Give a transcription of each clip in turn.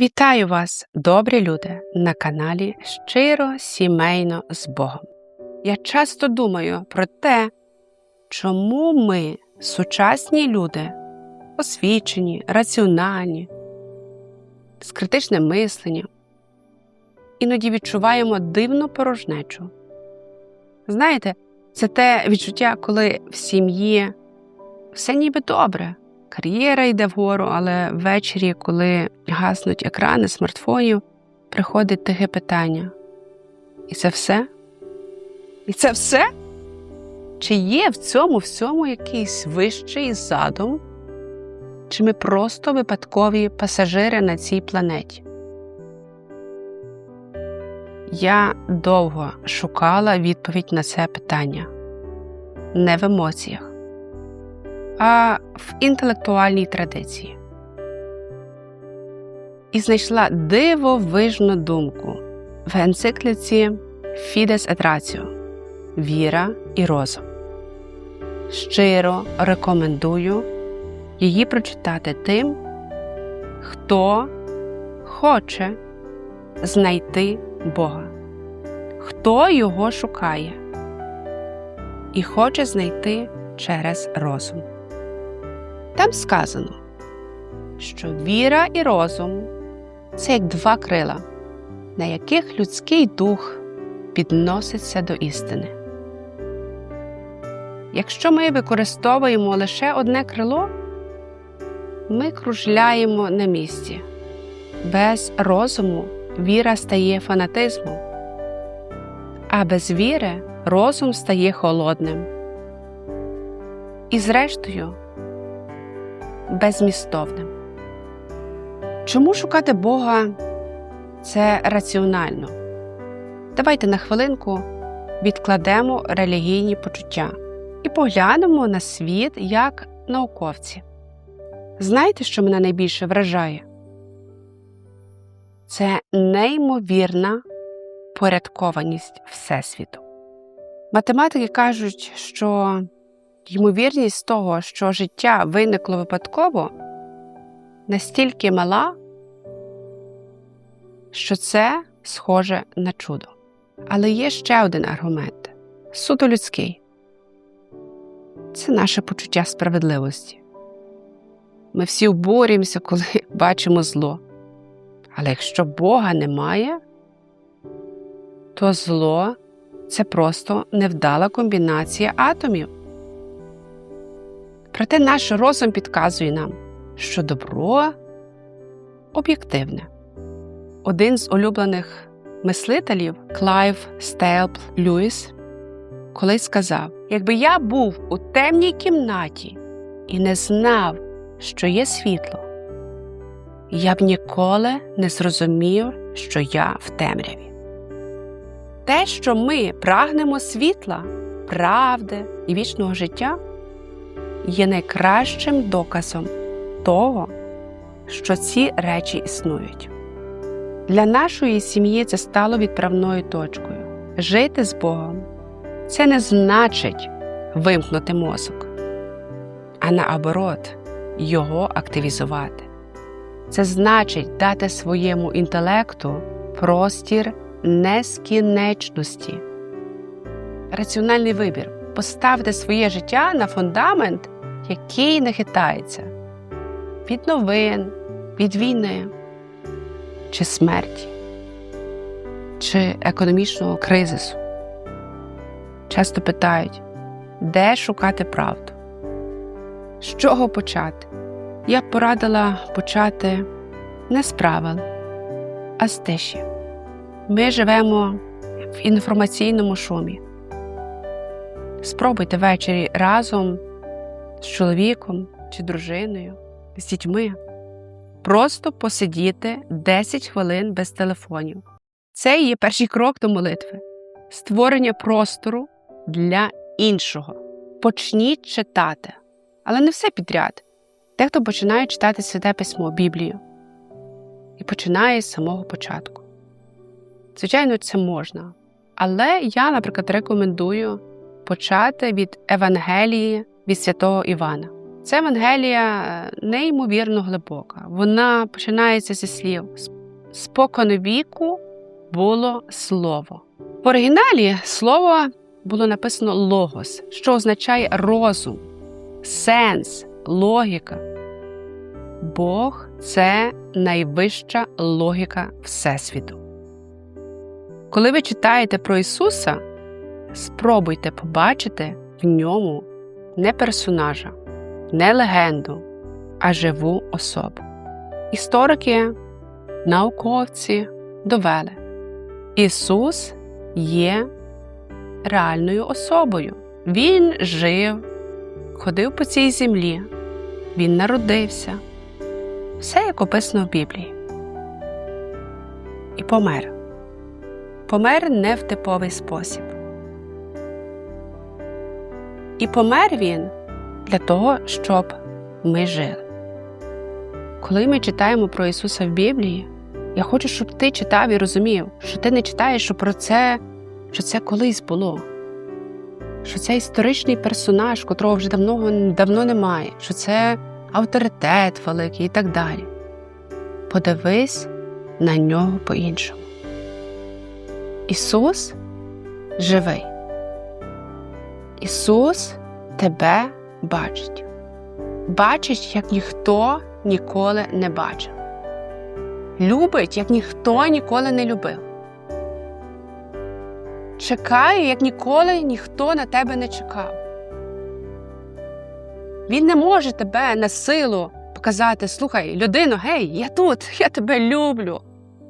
Вітаю вас, добрі люди, на каналі Щиро сімейно з Богом. Я часто думаю про те, чому ми, сучасні люди, освічені, раціональні, з критичним мисленням, іноді відчуваємо дивну порожнечу. Знаєте, це те відчуття, коли в сім'ї все ніби добре. Кар'єра йде вгору, але ввечері, коли гаснуть екрани смартфонів, приходить тихе питання. І це все? І це все? Чи є в цьому всьому якийсь вищий задум? Чи ми просто випадкові пасажири на цій планеті? Я довго шукала відповідь на це питання не в емоціях а в інтелектуальній традиції. І знайшла дивовижну думку в енцикліці Fides et Віра і розум. Щиро рекомендую її прочитати тим, хто хоче знайти Бога, хто його шукає і хоче знайти через розум. Там сказано, що віра і розум це як два крила, на яких людський дух підноситься до істини. Якщо ми використовуємо лише одне крило, ми кружляємо на місці. Без розуму віра стає фанатизмом, а без віри розум стає холодним. І, зрештою, безмістовним. Чому шукати Бога це раціонально? Давайте на хвилинку відкладемо релігійні почуття і поглянемо на світ як науковці. Знаєте, що мене найбільше вражає? Це неймовірна порядкованість Всесвіту. Математики кажуть, що ймовірність того, що життя виникло випадково, настільки мала, що це схоже на чудо. Але є ще один аргумент суто людський це наше почуття справедливості. Ми всі обурюємося, коли бачимо зло. Але якщо Бога немає, то зло це просто невдала комбінація атомів. Проте наш розум підказує нам, що добро об'єктивне. Один з улюблених мислителів Клайв Стелп Льюіс колись сказав: якби я був у темній кімнаті і не знав, що є світло, я б ніколи не зрозумів, що я в темряві. Те, що ми прагнемо світла, правди і вічного життя є найкращим доказом того, що ці речі існують. Для нашої сім'ї це стало відправною точкою. Жити з Богом це не значить вимкнути мозок, а наоборот, його активізувати. Це значить дати своєму інтелекту простір нескінченності. Раціональний вибір поставити своє життя на фундамент, який не хитається від новин, від війни чи смерті, чи економічного кризису. Часто питають, де шукати правду? З чого почати? Я б порадила почати не з правил, а з тиші. Ми живемо в інформаційному шумі. Спробуйте ввечері разом з чоловіком чи дружиною, з дітьми. Просто посидіти 10 хвилин без телефонів. Це є перший крок до молитви, створення простору для іншого. Почніть читати, але не все підряд. Дехто починає читати святе письмо, Біблію і починає з самого початку. Звичайно, це можна. Але я, наприклад, рекомендую почати від Евангелії від святого Івана. Це Евангелія е, неймовірно глибока. Вона починається зі слів спокон віку було слово. В оригіналі слово було написано логос, що означає розум, сенс, логіка. Бог це найвища логіка Всесвіту. Коли ви читаєте про Ісуса, спробуйте побачити в ньому не персонажа, не легенду, а живу особу. Історики, науковці довели, Ісус є реальною особою. Він жив, ходив по цій землі, Він народився. Все як описано в Біблії. І помер. Помер не в типовий спосіб. І помер він для того, щоб ми жили. Коли ми читаємо про Ісуса в Біблії, я хочу, щоб ти читав і розумів, що ти не читаєш що про це, що це колись було, що це історичний персонаж, котрого вже давно, давно немає, що це авторитет великий і так далі. Подивись на нього по-іншому. Ісус живий. Ісус тебе бачить. Бачить, як ніхто ніколи не бачив. Любить, як ніхто ніколи не любив. Чекає, як ніколи ніхто на тебе не чекав. Він не може тебе на силу показати: слухай, людино, гей, я тут, я тебе люблю.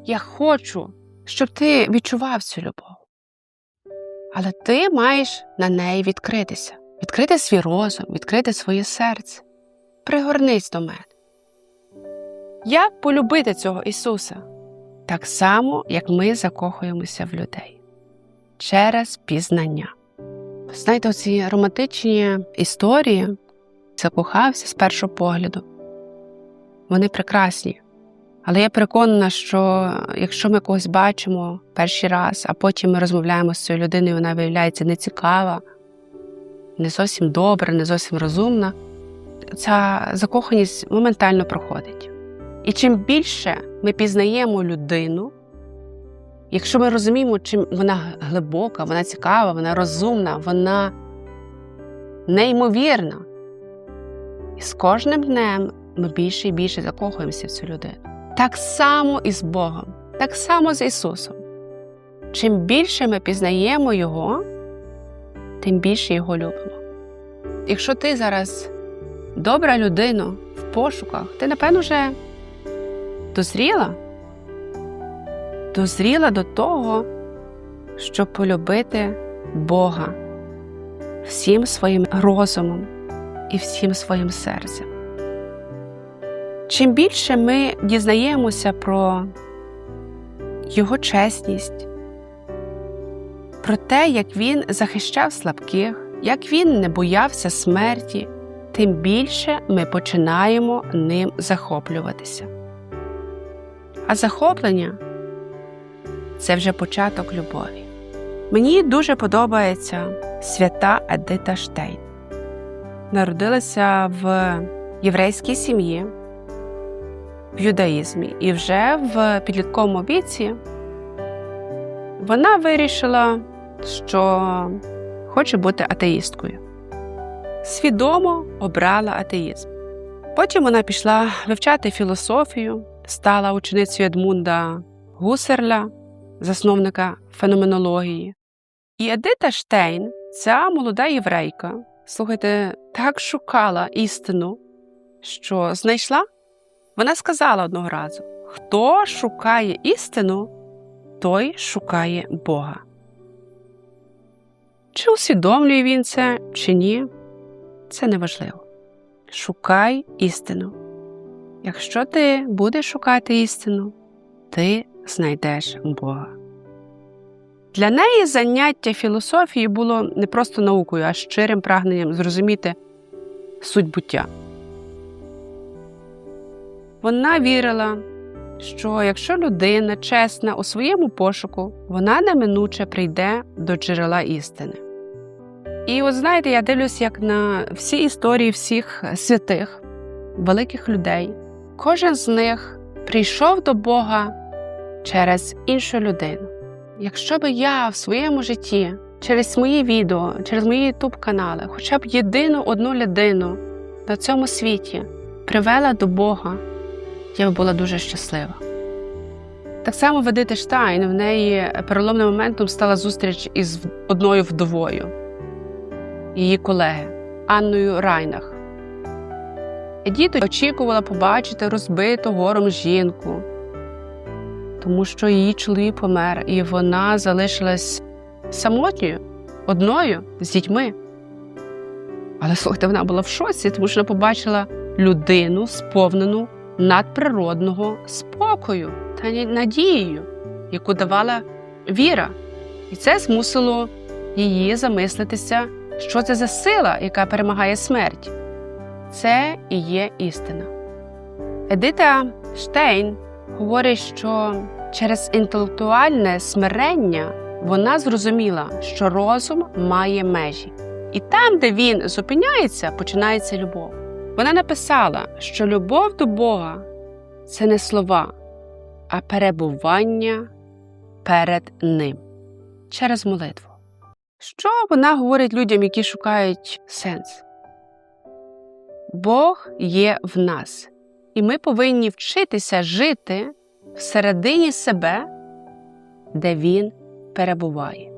Я хочу, щоб ти відчував цю любов. Але ти маєш на неї відкритися, відкрити свій розум, відкрити своє серце. Пригорнись до мене. Як полюбити цього Ісуса? Так само, як ми закохуємося в людей через пізнання. Знаєте, ці романтичні історії закохався з першого погляду. Вони прекрасні. Але я переконана, що якщо ми когось бачимо перший раз, а потім ми розмовляємо з цією людиною, вона виявляється нецікава, не зовсім добра, не зовсім розумна, ця закоханість моментально проходить. І чим більше ми пізнаємо людину, якщо ми розуміємо, чим вона глибока, вона цікава, вона розумна, вона неймовірна, і з кожним днем ми більше і більше закохуємося в цю людину. Так само і з Богом, так само з Ісусом. Чим більше ми пізнаємо Його, тим більше Його любимо. Якщо ти зараз добра людина в пошуках, ти, напевно, вже дозріла, дозріла до того, щоб полюбити Бога всім своїм розумом і всім своїм серцем. Чим більше ми дізнаємося про Його чесність, про те, як він захищав слабких, як він не боявся смерті, тим більше ми починаємо ним захоплюватися. А захоплення це вже початок любові. Мені дуже подобається свята Едита Штейн. Народилася в єврейській сім'ї в юдаїзмі. І вже в підлітковому віці вона вирішила, що хоче бути атеїсткою. Свідомо обрала атеїзм. Потім вона пішла вивчати філософію, стала ученицею Едмунда Гусерля, засновника феноменології. І Едита Штейн, ця молода єврейка, слухайте, так шукала істину, що знайшла вона сказала одного разу: хто шукає істину, той шукає Бога. Чи усвідомлює він це, чи ні, це неважливо. Шукай істину. Якщо ти будеш шукати істину, ти знайдеш Бога. Для неї заняття філософії було не просто наукою, а щирим прагненням зрозуміти суть буття. Вона вірила, що якщо людина чесна у своєму пошуку, вона неминуче прийде до джерела істини. І от знаєте, я дивлюсь, як на всі історії всіх святих, великих людей. Кожен з них прийшов до Бога через іншу людину. Якщо би я в своєму житті через мої відео, через мої ютуб канали, хоча б єдину одну людину на цьому світі привела до Бога, я б була дуже щаслива. Так само Ведити Штайн в неї переломним моментом стала зустріч із одною вдовою, її колеги Анною Райнах. Едіто очікувала побачити розбиту гором жінку, тому що її чоловік помер, і вона залишилась самотньою, одною з дітьми. Але слухайте, вона була в шоці, тому що вона побачила людину, сповнену надприродного спокою та надією, яку давала віра. І це змусило її замислитися, що це за сила, яка перемагає смерть. Це і є істина. Едита Штейн говорить, що через інтелектуальне смирення вона зрозуміла, що розум має межі. І там, де він зупиняється, починається любов. Вона написала, що любов до Бога це не слова, а перебування перед Ним через молитву. Що вона говорить людям, які шукають сенс? Бог є в нас, і ми повинні вчитися жити всередині себе, де Він перебуває.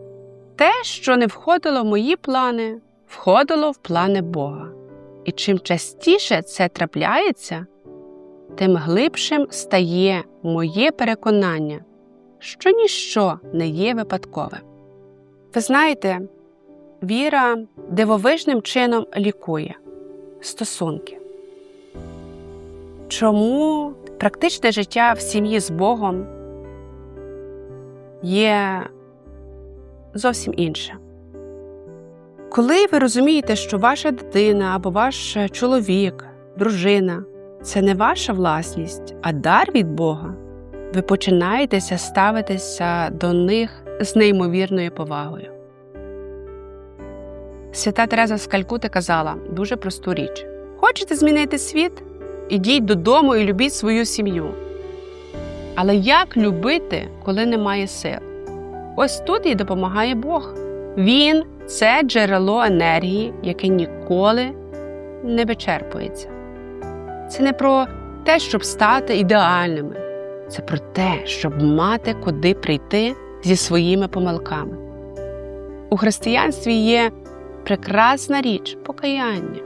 Те, що не входило в мої плани, входило в плани Бога. І чим частіше це трапляється, тим глибшим стає моє переконання, що ніщо не є випадковим. Ви знаєте, віра дивовижним чином лікує стосунки. Чому практичне життя в сім'ї з Богом є зовсім інше? Коли ви розумієте, що ваша дитина або ваш чоловік, дружина це не ваша власність, а дар від Бога, ви починаєтеся ставитися до них з неймовірною повагою. Свята Тереза з Калькути казала дуже просту річ: хочете змінити світ? Ідіть додому і любіть свою сім'ю. Але як любити, коли немає сил? Ось тут і допомагає Бог. Він це джерело енергії, яке ніколи не вичерпується. Це не про те, щоб стати ідеальними, це про те, щоб мати куди прийти зі своїми помилками. У християнстві є прекрасна річ покаяння.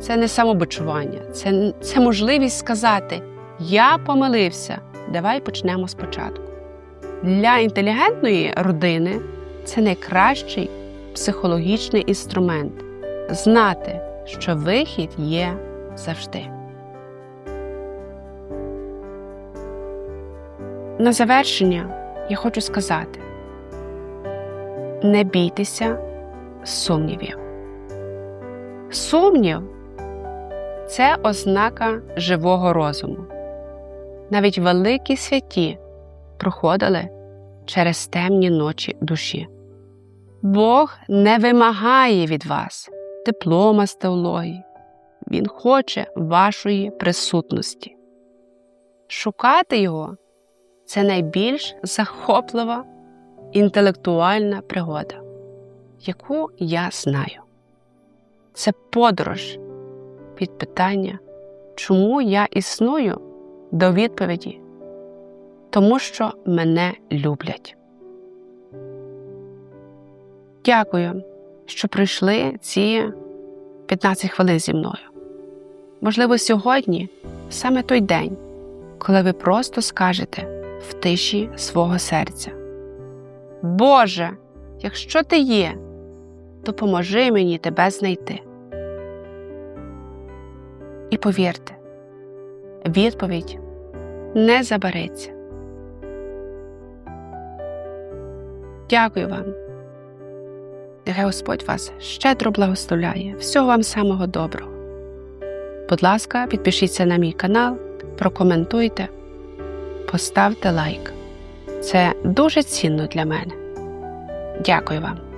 Це не самобичування, це, це можливість сказати: Я помилився, давай почнемо спочатку. Для інтелігентної родини це найкращий психологічний інструмент знати, що вихід є завжди. На завершення я хочу сказати: не бійтеся сумнівів. Сумнів це ознака живого розуму. Навіть великі святі проходили через темні ночі душі. Бог не вимагає від вас диплома з теології, Він хоче вашої присутності. Шукати Його це найбільш захоплива інтелектуальна пригода, яку я знаю. Це подорож від питання, чому я існую до відповіді, тому що мене люблять. Дякую, що прийшли ці 15 хвилин зі мною. Можливо, сьогодні саме той день, коли ви просто скажете в тиші свого серця: Боже, якщо ти є, допоможи мені тебе знайти. І повірте, відповідь не забереться. Дякую вам. Господь вас щедро благословляє. Всього вам самого доброго. Будь ласка, підпишіться на мій канал, прокоментуйте, поставте лайк. Це дуже цінно для мене. Дякую вам.